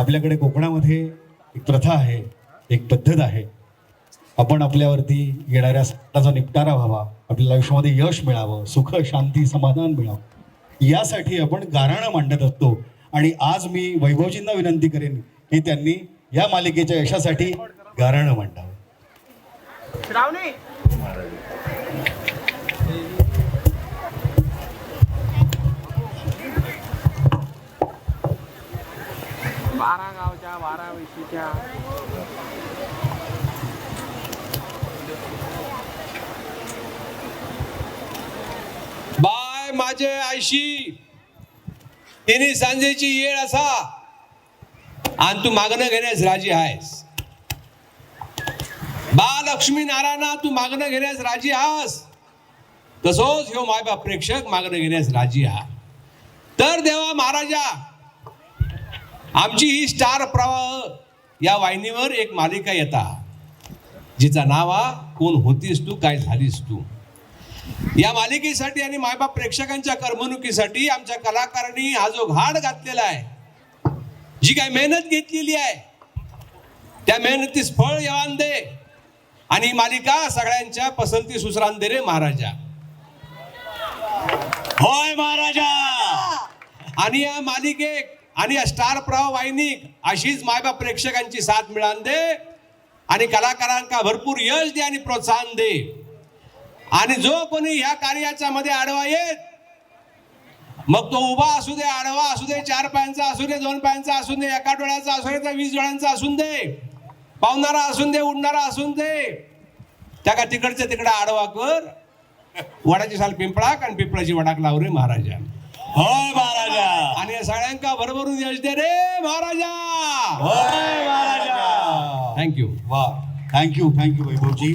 आपल्याकडे कोकणामध्ये एक प्रथा आहे एक पद्धत आहे. आपण आपल्यावरती येणाऱ्या सणाचा निपटारा व्हावा आपल्याला आयुष्यामध्ये यश मिळावं सुख शांती समाधान मिळावं. यासाठी आपण गाराणं मांडत असतो. आणि आज मी वैभवजींना विनंती करेन की त्यांनी या मालिकेच्या यशासाठी गाराणं मांडावं. बारा गावच्या बारा विशीच्या बाय माझे आयशी तिने सांजेची येळ असा. आणि तू मागणं घेण्यास राजी आहेस. बा लक्ष्मी नारायणा तू मागणं घेण्यास राजी आहास. तसोच ह्यो मायबाप प्रेक्षक मागणं घेण्यास राजी आहात तर देवा महाराजा आमची ही स्टार प्रवाह या वाहिनीवर एक मालिका येता जिचा नाव कोण होतीस तू काय झालीस तू? या मालिकेसाठी आणि मायबाप प्रेक्षकांच्या करमणुकीसाठी आमच्या कलाकारांनी हा जो घाट घातलेला आहे जी काय मेहनत घेतलेली आहे त्या मेहनतीस फळ येवान दे. आणि मालिका सगळ्यांच्या पसंती सुसरान दे रे महाराजा. होय महाराजा! आणि या मालिकेक आणि या स्टार प्रवाह वाहिनीक अशीच मायबाप प्रेक्षकांची साथ मिळान दे आणि कलाकारांका भरपूर यश दे आणि प्रोत्साहन दे. आणि जो कोणी ह्या कार्याच्या मध्ये आडवा येत मग तो उभा असू दे आडवा असू दे चार पायांचा असू दे दोन पायांचा असू दे एका डोळ्याचा असू दे तर वीस डोळ्यांचा असून दे पावणारा असून दे उडणारा असून दे. त्या का तिकडच्या तिकडे आडवा कर. वडाची साल पिंपळाक आणि पिंपळाची वडाक लाव रे महाराजा होय महाराजा. आणि या सगळ्यांका भरभरून यश दे रे महाराजा. होय महाराजा. थँक्यू वा. Thank you thank you Vaibhavji.